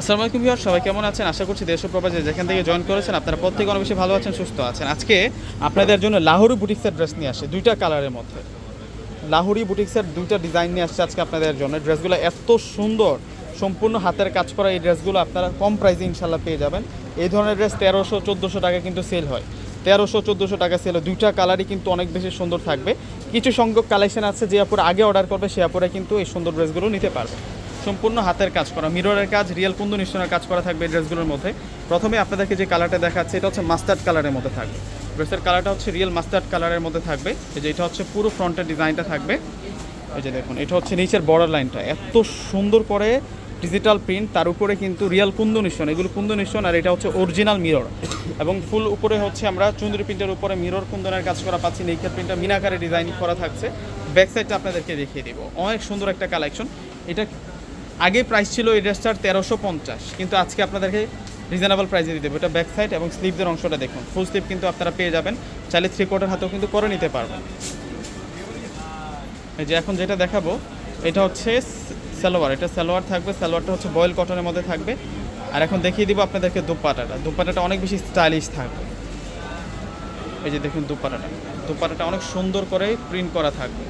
আসসালামু আলাইকুম ভিউয়ার সবাই কেমন আছেন? আশা করছি দেশ প্রবাসে যেখান থেকে জয়েন করেছেন, আপনারা প্রত্যেকে অনেক বেশি ভালো আছেন, সুস্থ আছেন। আজকে আপনাদের জন্য লাহোরি বুটিক্সের ড্রেস নিয়ে আসে দুইটা কালারের মধ্যে। লাহোরি বুটিক্সের দুইটা ডিজাইন নিয়ে আসছে আজকে আপনাদের জন্য। ড্রেসগুলো এত সুন্দর, সম্পূর্ণ হাতের কাজ করা এই ড্রেসগুলো আপনারা কম প্রাইসে ইনশাল্লাহ পেয়ে যাবেন। এই ধরনের ড্রেস তেরোশো, চোদ্দোশো টাকা কিন্তু সেল হয়। তেরোশো, চোদ্দোশো টাকা সেল দুইটা কালারই কিন্তু অনেক বেশি সুন্দর থাকবে। কিছু সংখ্যক কালেকশন আছে যে আপুর আগে অর্ডার করবে, সে আপুরা কিন্তু এই সুন্দর ড্রেসগুলো নিতে পারবে। সম্পূর্ণ হাতের কাজ করা মিররের কাজ রিয়েল কুন্দু নিশ্চনের কাজ করা থাকবে ড্রেসগুলোর মধ্যে। প্রথমে আপনাদেরকে যে কালারটা দেখাচ্ছে, এটা হচ্ছে মাস্টার্ড কালারের মধ্যে থাকবে। ড্রেসের কালারটা হচ্ছে রিয়েল মাস্টার্ড কালারের মধ্যে থাকবে। এই যে এটা হচ্ছে পুরো ফ্রন্টের ডিজাইনটা থাকবে। এই যে দেখুন, এটা হচ্ছে নিচের বর্ডার লাইনটা এত সুন্দর করে ডিজিটাল প্রিন্ট তার উপরে কিন্তু রিয়েল কুন্দু নিশন এগুলো কুন্দু নিশন আর এটা হচ্ছে অরিজিনাল মিরর এবং ফুল উপরে হচ্ছে আমরা চুন্দরি প্রিন্টের উপরে মিরর কুন্দনের কাজ করা পাচ্ছি। নেকের প্রিন্টটা মিনাকারে ডিজাইন করা থাকছে। ব্যাক সাইডটা আপনাদেরকে দেখিয়ে দিব। অনেক সুন্দর একটা কালেকশন এটা আগে প্রাইস ছিল এই ড্রেসটার তেরোশো পঞ্চাশ, কিন্তু আজকে আপনাদেরকে রিজনেবল প্রাইসে দিয়ে দেবো এটা ব্যাক সাইড এবং স্লিভদের অংশটা দেখুন। ফুল স্লিভ কিন্তু আপনারা পেয়ে যাবেন। চাইলে থ্রি কোয়ার্টার হাতেও কিন্তু করে নিতে পারবেন। এই যে এখন যেটা দেখাবো, এটা হচ্ছে সালোয়ার। এটা সালোয়ার থাকবে। সালোয়ারটা হচ্ছে বয়েল কটনের মধ্যে থাকবে। আর এখন দেখিয়ে দিব আপনাদেরকে দুপাটাটা। দুপাটাটা অনেক বেশি স্টাইলিশ থাকবে। এই যে দেখুন দুপাটাটা। দুপাটাটা অনেক সুন্দর করে প্রিন্ট করা থাকবে।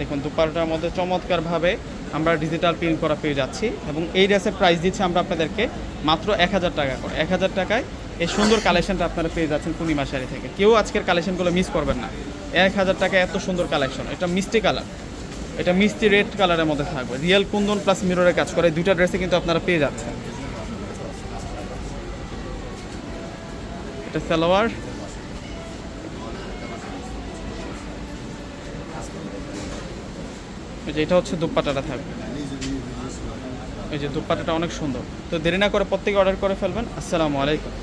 দেখুন দুপাটার মধ্যে চমৎকারভাবে আমরা ডিজিটাল প্রিন্ট করা পেয়ে যাচ্ছি এবং এই ড্রেসের প্রাইস দিচ্ছি আমরা আপনাদেরকে মাত্র এক হাজার টাকা করে। এক হাজার টাকায় এই সুন্দর কালেকশনটা আপনারা পেয়ে যাচ্ছেন পূর্ণিমা শাড়ি থেকে। কেউ আজকের কালেকশনগুলো মিস করবেন না। এক হাজার টাকা এত সুন্দর কালেকশন এটা মিষ্টি কালার এটা মিষ্টি রেড কালারের মধ্যে থাকবে। রিয়েল কুন্দন প্লাস মিররের কাজ করে। দুইটা ড্রেসে কিন্তু আপনারা পেয়ে যাচ্ছেন। এটা সালোয়ার। যে এটা হচ্ছে দুপাটাটা থাকবে। এই যে দুপাটাটা অনেক সুন্দর। তো দেরি না করে প্রত্যেকে অর্ডার করে ফেলবেন। আসসালামু আলাইকুম।